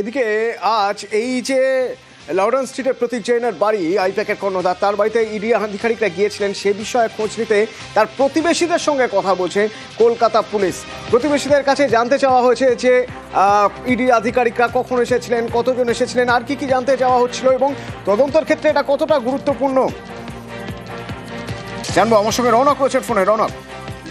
এদিকে আজ এই যে লর্ডন স্ট্রিটের প্রতীক জৈনের বাড়ি, আইপ্যাকের কর্ণধার, তার বাড়িতে ইডি আধিকারিকরা গিয়েছিলেন, সে বিষয়ে খোঁজ নিতে তার প্রতিবেশীদের সঙ্গে কথা বলছে কলকাতা পুলিশ। প্রতিবেশীদের কাছে জানতে চাওয়া হয়েছে যে ইডি আধিকারিকরা কখন এসেছিলেন, কতজন এসেছিলেন, আর কি কি জানতে চাওয়া হচ্ছিল এবং তদন্তের ক্ষেত্রে এটা কতটা গুরুত্বপূর্ণ? জানব, আমার সঙ্গে রৌনক রয়েছে ফোনে রৌনক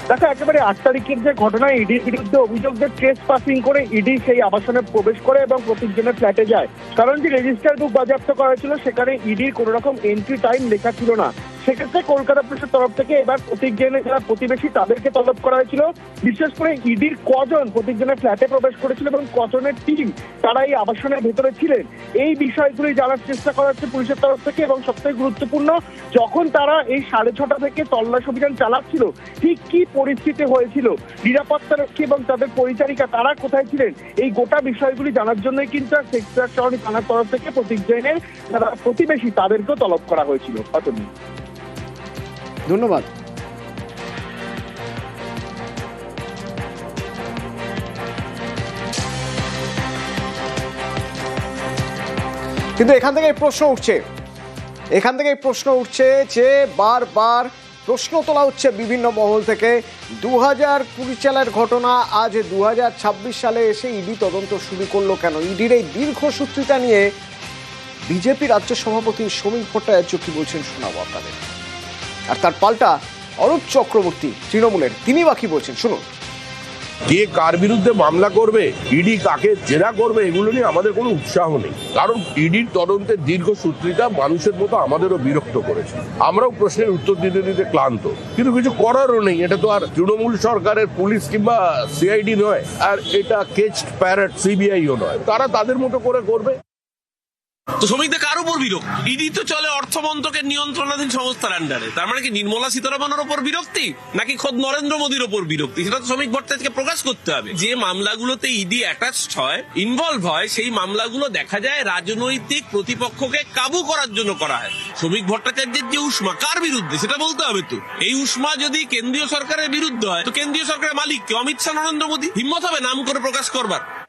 দেখো, একেবারে আট তারিখের যে ঘটনায় ইডির বিরুদ্ধে অভিযোগ যে ট্রেস পাসিং করে ইডি সেই আবাসনে প্রবেশ করে এবং প্রতীকজনের ফ্ল্যাটে যায়। কারণ যে রেজিস্টার বুক বাজেয়াপ্ত করা হয়েছিল, সেখানে ইডির কোনো রকম এন্ট্রি টাইম লেখা ছিল না। সেক্ষেত্রে কলকাতা পুলিশের তরফ থেকে এবার প্রতীকজনের যারা প্রতিবেশী তাদেরকে তলব করা হয়েছিল। বিশেষ করে ইডির কজন প্রতীকজনের ফ্ল্যাটে প্রবেশ করেছিল এবং কজনের টিম তারা এই আবাসনের ভেতরে ছিলেন। এই বিষয়গুলি জানার চেষ্টা করা হচ্ছে পুলিশের তরফ থেকে এবং সবথেকে গুরুত্বপূর্ণ, যখন তারা এই সাড়ে ছটা থেকে তল্লাশ অভিযান চালাচ্ছিল, ঠিক কি পরিস্থিতি হয়েছিল, নিরাপত্তা রক্ষী এবং তাদের পরিচারিকা তারা কোথায় ছিলেন, এই গোটা বিষয়গুলি জানার জন্যই কিন্তু সেক্টর শহরী থানার তরফ থেকে প্রতীক জৈনের যারা প্রতিবেশী তাদেরকেও তলব করা হয়েছিল। অতনু ধন্যবাদ। কিন্তু এখান থেকে প্রশ্ন উঠছে। এখান থেকে প্রশ্ন উঠছে যে বারবার প্রশ্ন তোলা হচ্ছে বিভিন্ন মহল থেকে। দু হাজার কুড়ি সালের ঘটনা আজ দু হাজার ছাব্বিশ সালে এসে ইডি তদন্ত শুরু করল কেন? ইডির এই দীর্ঘ দীর্ঘসূত্রিতা নিয়ে বিজেপি রাজ্য সভাপতি সমীর ভট্টাচার্য কি বলছেন শোনাবো আপনাদের। আর তার পাল্টা অরূপ চক্রবর্তী তৃণমূলের তিনি বা কি বলছেন, শুনুন। কে কার বিরুদ্ধে মামলা করবে, ইডি কাকে জেরা করবে, এগুলো নিয়ে আমাদের কোনো উৎসাহ নেই। কারণ ইডির তদন্তের দীর্ঘ সূত্রিতা মানুষের মতো আমাদেরও বিরক্ত করেছে। আমরাও প্রশ্নের উত্তর দিতে দিতে ক্লান্ত। কিন্তু কিছু করারও নেই, এটা তো আর তৃণমূল সরকারের পুলিশ কিংবা সিআইডি নয়, আর এটা কেচ প্যারেট সিবিআইও নয়। তারা তাদের মতো করে করবে। তো শ্রমিকদের কার উপর ইডি তো চলে অর্থ মন্ত্রকের নিয়ন্ত্রণাধীন সংস্থার আন্ডারে তার মানে কি নির্মলা ওপর বিরক্তি? নাকি খোদ নরেন্দ্র মোদীর ওপর বিরক্তি? সেটা তো শ্রমিক ভট্টাচার্যকে প্রকাশ করতে হবে। যে মামলাগুলোতে ইডি অ্যাটাচড হয় ইনভলভ হয়, সেই মামলাগুলো দেখা যায় রাজনৈতিক প্রতিপক্ষকে কাবু করার জন্য করা হয়। শ্রমিক ভট্টাচার্যের যে উষ্মা, কার বিরুদ্ধে? সেটা বলতে হবে তো। এই উষ্মা যদি কেন্দ্রীয় সরকারের বিরুদ্ধে হয়, তো কেন্দ্রীয় সরকারের মালিক কে? অমিত শাহ, নরেন্দ্র মোদী? হিম্মত হবে নাম করে প্রকাশ করবার?